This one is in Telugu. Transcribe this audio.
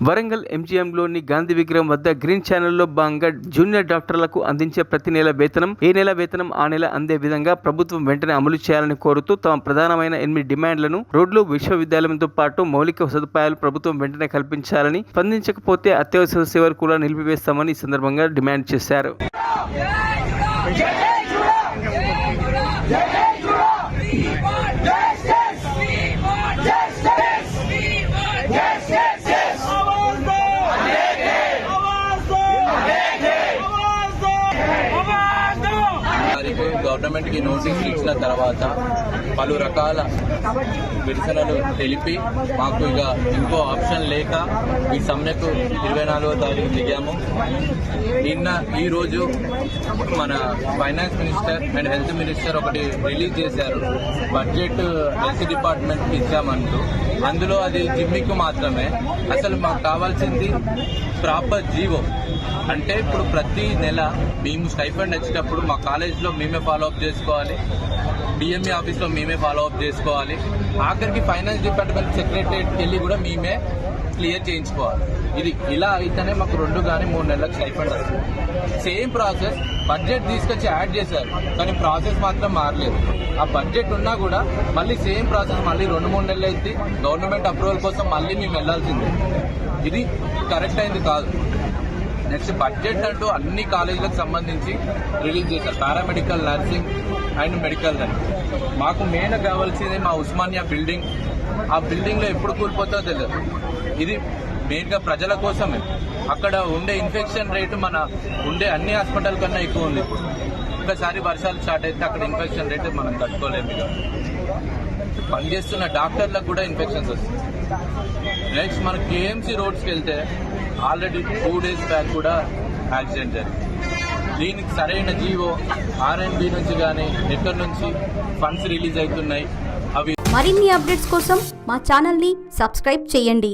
వరంగల్ ఎంజీఎంలోని గాంధీ విగ్రహం వద్ద గ్రీన్ ఛానల్లో భాగంగా జూనియర్ డాక్టర్లకు అందించే ప్రతి నెల వేతనం ఏ నెల వేతనం ఆ నెల అందే విధంగా ప్రభుత్వం వెంటనే అమలు చేయాలని కోరుతూ తమ ప్రధానమైన ఎనిమిది డిమాండ్లను రోడ్లు విశ్వవిద్యాలయంతో పాటు మౌలిక సదుపాయాలు ప్రభుత్వం వెంటనే కల్పించాలని స్పందించకపోతే అత్యవసర సేవలు కూడా నిలిపివేస్తామని ఈ సందర్భంగా డిమాండ్ చేశారు గవర్నమెంట్కి నోటీసులు ఇచ్చిన తర్వాత పలు రకాల నిరసనలు తెలిపి మాకు ఇక ఇంకో ఆప్షన్ లేక ఈ సమ్మెకు ఇరవై నాలుగో తారీఖు దిగాము. నిన్న ఈరోజు మన finance minister and health minister ఒకటి రిలీజ్ చేశారు. బడ్జెట్ హెల్త్ డిపార్ట్మెంట్కి ఇచ్చామంటూ. అందులో అది జిమ్మికు మాత్రమే. అసలు మాకు కావాల్సింది ప్రాపర్ జీవో. అంటే ఇప్పుడు ప్రతి నెల మేము స్టైఫండ్ వచ్చేటప్పుడు మా కాలేజ్లో మేమే ఫాలో అప్ చేసుకోవాలి. డిఎంఈ ఆఫీస్లో మేమే ఫాలో అప్ చేసుకోవాలి. ఆఖరికి ఫైనాన్స్ డిపార్ట్మెంట్ సెక్రటరియట్కి వెళ్ళి కూడా మేమే క్లియర్ చేయించుకోవాలి. ఇది ఇలా అయితేనే మాకు రెండు కానీ మూడు నెలలకు స్టైఫండ్ వస్తుంది. సేమ్ ప్రాసెస్ బడ్జెట్ తీసుకొచ్చి యాడ్ చేశారు. కానీ ప్రాసెస్ మాత్రం మారలేదు. ఆ బడ్జెట్ ఉన్నా కూడా మళ్ళీ సేమ్ ప్రాసెస్ మళ్ళీ రెండు మూడు నెలలు అయితే గవర్నమెంట్ అప్రూవల్ కోసం మళ్ళీ మేము వెళ్ళాల్సిందే ఇది కరెక్ట్ అయింది కాదు. నెక్స్ట్ బడ్జెట్ అంటూ అన్ని కాలేజీలకు సంబంధించి రిలీజ్ చేశారు. పారామెడికల్ నర్సింగ్ అండ్ మెడికల్ అని. మాకు మెయిన్ కావాల్సింది మా ఉస్మానియా బిల్డింగ్. ఆ బిల్డింగ్లో ఎప్పుడు కూలిపోతుందో తెలియదు. ఇది మెయిన్గా ప్రజల కోసమే. అక్కడ ఉండే ఇన్ఫెక్షన్ రేటు మన ఉండే అన్ని హాస్పిటల్ కన్నా ఎక్కువ ఉంది. ఇప్పుడు ఒకసారి వర్షాలు స్టార్ట్ అయితే అక్కడ ఇన్ఫెక్షన్ రేటు మనం తట్టుకోలేము పనిచేస్తున్న డాక్టర్లకు కూడా ఇన్ఫెక్షన్స్ వస్తుంది నెక్స్ట్ మన కేఎంసీ రోడ్స్కి వెళ్తే ఆల్రెడీ టూ డేస్ బ్యాక్ కూడా యాక్సిడెంట్ జరిగింది. దీనికి సరైన జీవో ఆర్ఎండ్బి నుంచి కానీ ఎక్కడి నుంచి ఫండ్స్ రిలీజ్ అవుతున్నాయి. అవి మరిన్ని అప్డేట్స్ కోసం మా ఛానల్ని సబ్స్క్రైబ్ చేయండి.